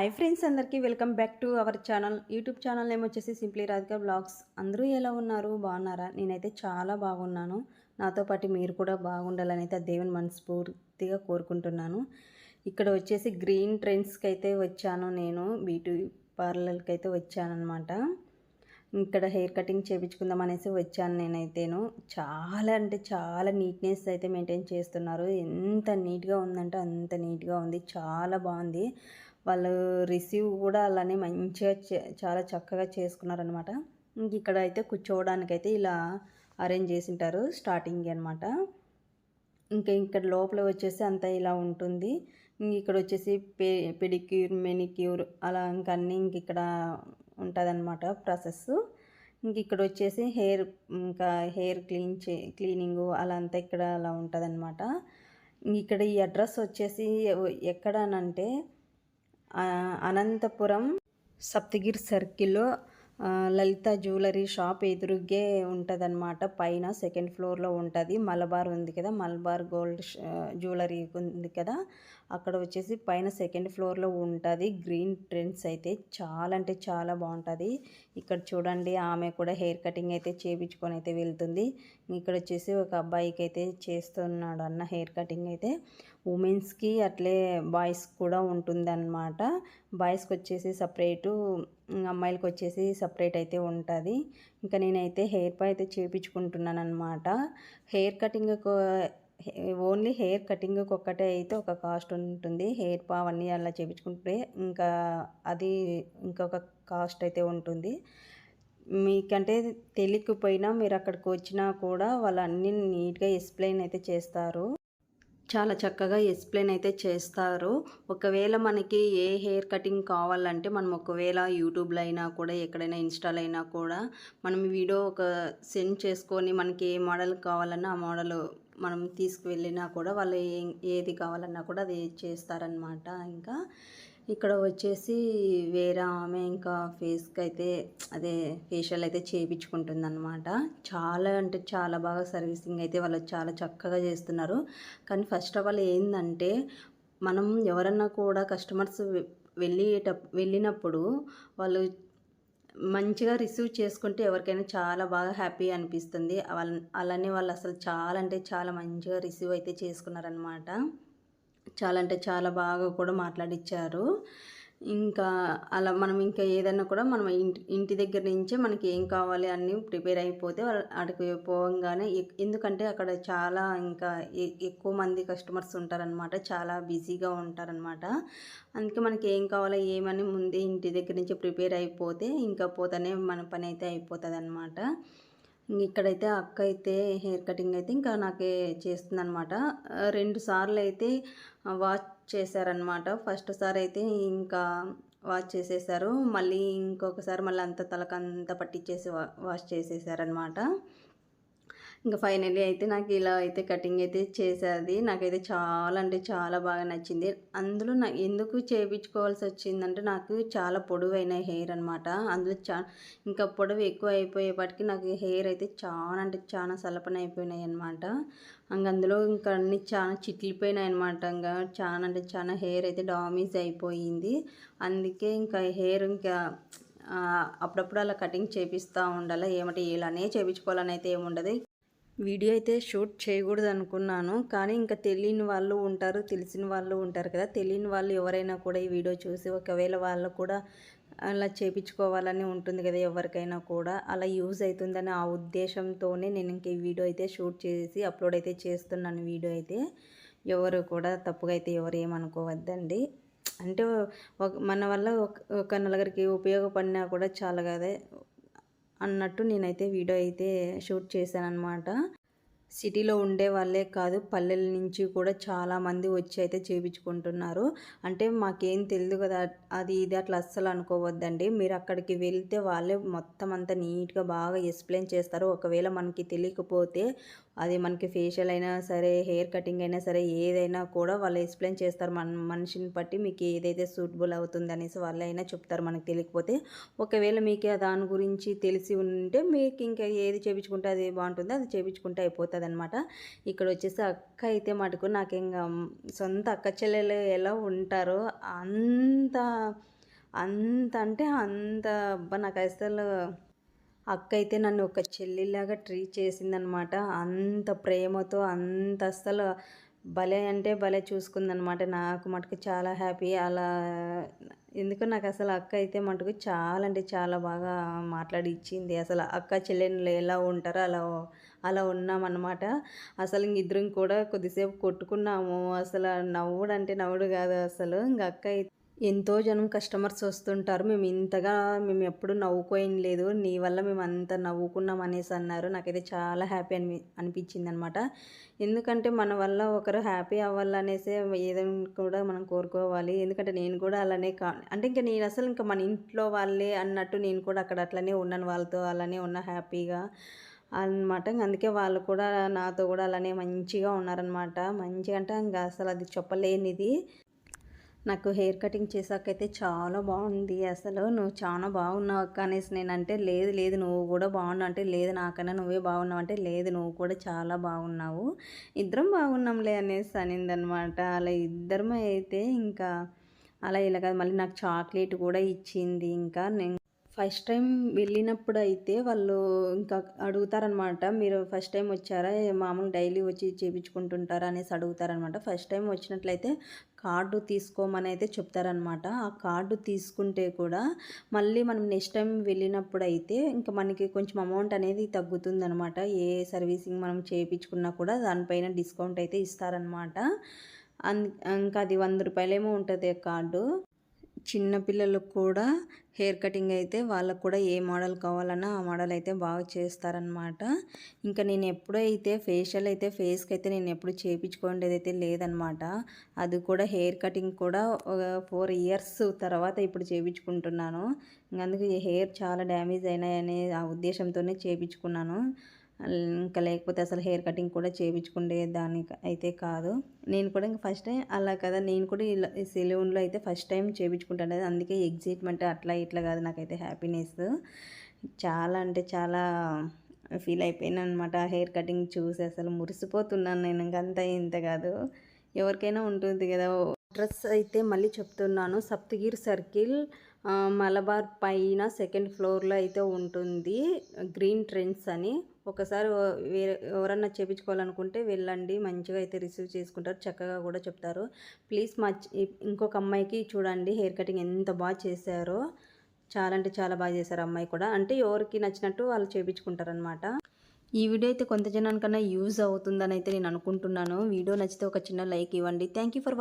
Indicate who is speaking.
Speaker 1: Hi friends అందరికీ welcome back to our channel YouTube channel name వచ్చేసి simply Radhika blogs అందరూ ఎలా ఉన్నారు? బాగున్నారా? నేనైతే చాలా బాగున్నాను. నాతో పాటు మీరు కూడా బాగుండాలని అయితే ఆ దేవుని మనస్ఫూర్తిగా కోరుకుంటున్నాను. ఇక్కడ వచ్చేసి గ్రీన్ ట్రెండ్స్కి అయితే వచ్చాను నేను. బ్యూటీ పార్లర్కి అయితే వచ్చానమాట ఇక్కడ హెయిర్ కటింగ్ చేయించుకుందాం అనేసి వచ్చాను నేనైతేను. చాలా అంటే చాలా నీట్నెస్ అయితే మెయింటైన్ చేస్తున్నారు. ఎంత నీట్గా ఉందంటే అంత నీట్గా ఉంది. చాలా బాగుంది. వాళ్ళు రిసీవ్ కూడా అలానే మంచిగా చాలా చక్కగా చేసుకున్నారనమాట ఇంక ఇక్కడ అయితే కూర్చోవడానికి అయితే ఇలా అరేంజ్ చేసింటారు స్టార్టింగ్ అనమాట ఇంకా ఇక్కడ లోపల వచ్చేసి అంతా ఇలా ఉంటుంది. ఇక్కడ వచ్చేసి పె పెడిక్యూర్ మెనిక్యూర్ అలా ఇంకా అన్నీ ఇంక ఇక్కడ ఉంటుందన్నమాట ప్రాసెస్ ఇంక ఇక్కడ వచ్చేసి హెయిర్ ఇంకా హెయిర్ క్లీన్ చే క్లీనింగు అలా అంతా ఇక్కడ అలా ఉంటుందన్నమాట. ఇక్కడ ఈ అడ్రస్ వచ్చేసి ఎక్కడనంటే అనంతపురం సప్తగిరి సర్కిల్లో లలిత జ్యువెలరీ షాప్ ఎదురుగే ఉంటుందన్నమాట. పైన సెకండ్ ఫ్లోర్లో ఉంటుంది. మలబార్ ఉంది కదా మలబార్ గోల్డ్ జ్యువెలరీ ఉంది కదా అక్కడ వచ్చేసి పైన సెకండ్ ఫ్లోర్లో ఉంటుంది. గ్రీన్ ట్రెండ్స్ అయితే చాలా అంటే చాలా బాగుంటుంది. ఇక్కడ చూడండి ఆమె కూడా హెయిర్ కటింగ్ అయితే చేయించుకొని అయితే వెళ్తుంది. ఇక్కడ వచ్చేసి ఒక అబ్బాయికి అయితే చేస్తున్నాడు అన్న హెయిర్ కటింగ్ అయితే. ఉమెన్స్కి అట్లే బాయ్స్ కూడా ఉంటుందన్నమాట. బాయ్స్కి వచ్చేసి సపరేటు అమ్మాయిలకు వచ్చేసి సపరేట్ అయితే ఉంటుంది. ఇంకా నేనైతే హెయిర్ పై అయితే చేయించుకుంటున్నాను అనమాట hair cutting only hair cutting ఒక్కటే అయితే ఒక కాస్ట్ ఉంటుంది. హెయిర్ పా అవన్నీ అలా చేయించుకుంటే ఇంకా అది ఇంకొక కాస్ట్ అయితే ఉంటుంది. మీకంటే తెలియకపోయినా మీరు అక్కడికి వచ్చినా కూడా వాళ్ళు అన్నీ నీట్గా ఎక్స్ప్లెయిన్ అయితే చేస్తారు. చాలా చక్కగా ఎక్స్ప్లెయిన్ అయితే చేస్తారు. ఒకవేళ మనకి ఏ హెయిర్ కటింగ్ కావాలంటే మనం ఒకవేళ యూట్యూబ్లో అయినా కూడా ఎక్కడైనా ఇన్స్టాలో అయినా కూడా మనం వీడియో ఒక సెండ్ చేసుకొని మనకి ఏ మోడల్ కావాలన్నా ఆ మోడల్ మనం తీసుకువెళ్ళినా కూడా వాళ్ళు ఏది కావాలన్నా కూడా అది చేస్తారనమాట ఇంకా ఇక్కడ వచ్చేసి వేరే ఆమె ఇంకా ఫేస్కి అయితే అదే ఫేషియల్ అయితే చేయించుకుంటుంది అనమాట చాలా అంటే చాలా బాగా సర్వీసింగ్ అయితే వాళ్ళు చాలా చక్కగా చేస్తున్నారు. కానీ ఫస్ట్ ఆఫ్ ఆల్ ఏంటంటే మనం ఎవరన్నా కూడా కస్టమర్స్ వెళ్ళేట వెళ్ళినప్పుడు వాళ్ళు మంచిగా రిసీవ్ చేసుకుంటే ఎవరికైనా చాలా బాగా హ్యాపీ అనిపిస్తుంది. అలానే వాళ్ళు అసలు చాలా అంటే చాలా మంచిగా రిసీవ్ అయితే చేసుకున్నారనమాట చాలా అంటే చాలా బాగా కూడా మాట్లాడిచ్చారు. ఇంకా అలా మనం ఇంకా ఏదైనా కూడా మనం ఇంటి ఇంటి దగ్గర నుంచే మనకి ఏం కావాలి అన్నీ ప్రిపేర్ అయిపోతే అక్కడికి పోగానే ఎందుకంటే అక్కడ చాలా ఇంకా ఎక్కువ మంది కస్టమర్స్ ఉంటారనమాట చాలా బిజీగా ఉంటారనమాట అందుకే మనకి ఏం కావాలో ఏమని ముందే ఇంటి దగ్గర నుంచి ప్రిపేర్ అయిపోతే ఇంకా పోతానే మన పని అయితే అయిపోతుంది అనమాట ఇక్కడైతే అక్క అయితే హెయిర్ కటింగ్ అయితే ఇంకా నాకే చేస్తుందనమాట రెండు సార్లు అయితే వాష్ చేశారనమాట ఫస్ట్ సారి అయితే ఇంకా వాష్ చేసేసారు. మళ్ళీ ఇంకొకసారి మళ్ళీ అంత తలకంతా పట్టించేసి వాష్ చేసేసారనమాట ఇంకా ఫైనలీ అయితే నాకు ఇలా అయితే కటింగ్ అయితే చేసేది. నాకైతే చాలా అంటే చాలా బాగా నచ్చింది. అందులో నా ఎందుకు చేయించుకోవాల్సి వచ్చిందంటే నాకు చాలా పొడవైన హెయిర్ అనమాట అందులో చా ఇంకా పొడవు ఎక్కువ అయిపోయేపాటికి నాకు హెయిర్ అయితే చాలా అంటే చాలా సలపన అయిపోయినాయి అనమాట ఇంకా అందులో ఇంకా అన్ని చాలా చిట్లిపోయినాయి అనమాట ఇంకా చాలా అంటే చాలా హెయిర్ అయితే డామేజ్ అయిపోయింది. అందుకే ఇంకా హెయిర్ ఇంకా అప్పుడప్పుడు అలా కటింగ్ చేపిస్తూ ఉండాలి? ఏమంటే ఇలానే చేయించుకోవాలని అయితే ఏముండదు. వీడియో అయితే షూట్ చేయకూడదు అనుకున్నాను కానీ ఇంకా తెలియని వాళ్ళు ఉంటారు తెలిసిన వాళ్ళు ఉంటారు కదా. తెలియని వాళ్ళు ఎవరైనా కూడా ఈ వీడియో చూసి ఒకవేళ వాళ్ళు కూడా అలా చేపించుకోవాలని ఉంటుంది కదా ఎవరికైనా కూడా. అలా యూజ్ అవుతుందని ఆ ఉద్దేశంతోనే నేను ఇంక ఈ వీడియో అయితే షూట్ చేసి అప్లోడ్ అయితే చేస్తున్నాను వీడియో అయితే. ఎవరు కూడా తప్పుగా అయితే ఎవరు ఏమనుకోవద్దండి. అంటే మన వల్ల ఒక నలుగురికి ఉపయోగపడినా కూడా చాలా కదా. అన్నట్టు నేనైతే వీడియో అయితే షూట్ చేశాను సిటీలో ఉండే వాళ్ళే కాదు పల్లెల నుంచి కూడా చాలామంది వచ్చి అయితే చేయించుకుంటున్నారు అంటే మాకేం తెలియదు కదా అది ఇది అట్లా అస్సలు అనుకోవద్దండి. మీరు అక్కడికి వెళ్తే వాళ్ళే మొత్తం అంతా నీట్గా బాగా ఎక్స్ప్లెయిన్ చేస్తారు. ఒకవేళ మనకి తెలియకపోతే అది మనకి ఫేషియల్ అయినా సరే హెయిర్ కటింగ్ అయినా సరే ఏదైనా కూడా వాళ్ళు ఎక్స్ప్లెయిన్ చేస్తారు. మన మనిషిని బట్టి మీకు ఏదైతే సూటబుల్ అవుతుంది అనేసి వాళ్ళు అయినా చెప్తారు మనకు తెలియకపోతే. ఒకవేళ మీకు దాని గురించి తెలిసి ఉంటే మీకు ఇంకా ఏది చేయించుకుంటే అది బాగుంటుందో అది చేయించుకుంటే అయిపోతుంది అనమాట ఇక్కడ వచ్చేసి అక్క అయితే మటుకు నాకు ఇంకా సొంత అక్క చెల్లెలు ఎలా ఉంటారో అంత అంత అంటే అంత అబ్బా నాకు అసలు అక్క అయితే నన్ను ఒక చెల్లిలాగా ట్రీట్ చేసిందనమాట. అంత ప్రేమతో అంత అస్సలు భలే అంటే భలే చూసుకుందనమాట. నాకు మటుకు చాలా హ్యాపీ. అలా ఎందుకు నాకు అసలు అక్క అయితే మటుకు చాలా అంటే చాలా బాగా మాట్లాడి ఇచ్చింది అసలు అక్క చెల్లెళ్ళు ఎలా ఉంటారో అలా అలా ఉన్నామన్నమాట అసలు ఇద్దరం కూడా కొద్దిసేపు కొట్టుకున్నాము. అసలు నవ్వుడు అంటే నవ్వుడు కాదు అసలు. ఇంక అక్క అయితే ఎంతో జనం కస్టమర్స్ వస్తుంటారు. మేము ఇంతగా మేము ఎప్పుడు నవ్వుకోయం లేదు. నీ వల్ల మేము అంత నవ్వుకున్నాం అనేసి అన్నారు. నాకైతే చాలా హ్యాపీ అని అనిపించింది అనమాట ఎందుకంటే మన వల్ల ఒకరు హ్యాపీ అవ్వాలనేసే ఏదైనా కూడా మనం కోరుకోవాలి. ఎందుకంటే నేను కూడా అలానే కా అంటే ఇంకా నేను అసలు ఇంకా మన ఇంట్లో వాళ్ళే అన్నట్టు నేను కూడా అక్కడ అట్లనే ఉన్నాను. వాళ్ళతో అలానే ఉన్నా హ్యాపీగా అనమాట అందుకే వాళ్ళు కూడా నాతో కూడా అలానే మంచిగా ఉన్నారనమాట మంచిగా అంటే ఇంకా అసలు అది చెప్పలేనిది. నాకు హెయిర్ కటింగ్ చేసాకైతే చాలా బాగుంది. అసలు నువ్వు చాలా బాగున్నావు అక్క అనేసి నేను అంటే లేదు లేదు నువ్వు కూడా బాగున్నావు అంటే లేదు నాకన్నా నువ్వే బాగున్నావు అంటే లేదు నువ్వు కూడా చాలా బాగున్నావు. ఇద్దరం బాగున్నాంలే అనేసి అనిందనమాట. అలా ఇద్దరం అయితే ఇంకా అలా ఇలా కాదు. మళ్ళీ నాకు చాక్లెట్ కూడా ఇచ్చింది. ఇంకా నేను ఫస్ట్ టైం వెళ్ళినప్పుడు అయితే వాళ్ళు ఇంకా అడుగుతారనమాట మీరు ఫస్ట్ టైం వచ్చారా? మామూలు డైలీ వచ్చి చేయించుకుంటుంటారా అనేసి అడుగుతారనమాట. ఫస్ట్ టైం వచ్చినట్లయితే కార్డు తీసుకోమని అయితే చెప్తారనమాట. ఆ కార్డు తీసుకుంటే కూడా మళ్ళీ మనం నెక్స్ట్ టైం వెళ్ళినప్పుడు అయితే ఇంకా మనకి కొంచెం అమౌంట్ అనేది తగ్గుతుందనమాట. ఏ సర్వీసింగ్ మనం చేయించుకున్నా కూడా దానిపైన డిస్కౌంట్ అయితే ఇస్తారనమాట. ఇంకా అది వంద రూపాయలేమో ఉంటుంది కార్డు. చిన్నపిల్లలకు కూడా హెయిర్ కటింగ్ అయితే వాళ్ళకు కూడా ఏ మోడల్ కావాలన్నా ఆ మోడల్ అయితే బాగా చేస్తారనమాట ఇంకా నేను ఎప్పుడైతే ఫేషియల్ అయితే ఫేస్కి అయితే నేను ఎప్పుడు చేయించుకోండేది అయితే లేదనమాట అది కూడా హెయిర్ కటింగ్ కూడా ఫోర్ ఇయర్స్ తర్వాత ఇప్పుడు చేయించుకుంటున్నాను అందుకే హెయిర్ చాలా డ్యామేజ్ అయినాయనే ఆ ఉద్దేశంతోనే చేయించుకున్నాను ఇంకా లేకపోతే అసలు హెయిర్ కటింగ్ కూడా చేయించుకునే దానికి అయితే కాదు. నేను కూడా ఇంకా ఫస్ట్ టైం అలా కదా నేను కూడా ఇలా సెలూన్లో అయితే ఫస్ట్ టైం చేయించుకుంటాను. అందుకే ఎగ్జైట్మెంట్ అట్లా ఇట్లా కాదు నాకైతే హ్యాపీనెస్. చాలా అంటే చాలా ఫీల్ అయిపోయాను అనమాట హెయిర్ కటింగ్ చూసి. అసలు మురిసిపోతున్నాను నేను ఇంకంతా ఇంత కాదు. ఎవరికైనా ఉంటుంది కదా అడ్రస్ అయితే మళ్ళీ చెప్తున్నాను. సప్తగిరి సర్కిల్ మలబార్ పైన సెకండ్ ఫ్లోర్లో అయితే ఉంటుంది. గ్రీన్ ట్రెండ్స్ అని. ఒకసారి వేరే ఎవరన్నా చేయించుకోవాలనుకుంటే వెళ్ళండి. మంచిగా అయితే రిసీవ్ చేసుకుంటారు. చక్కగా కూడా చెప్తారు. ప్లీజ్ మా ఇంకొక అమ్మాయికి చూడండి. హెయిర్ కటింగ్ ఎంత బాగా చేశారో. చాలా అంటే చాలా బాగా చేశారు అమ్మాయి కూడా. అంటే ఎవరికి నచ్చినట్టు వాళ్ళు చేయించుకుంటారనమాట ఈ వీడియో అయితే కొంత జనానికన్నా యూజ్ అవుతుందని అయితే నేను అనుకుంటున్నాను. వీడియో నచ్చితే ఒక చిన్న లైక్ ఇవ్వండి. Thank you for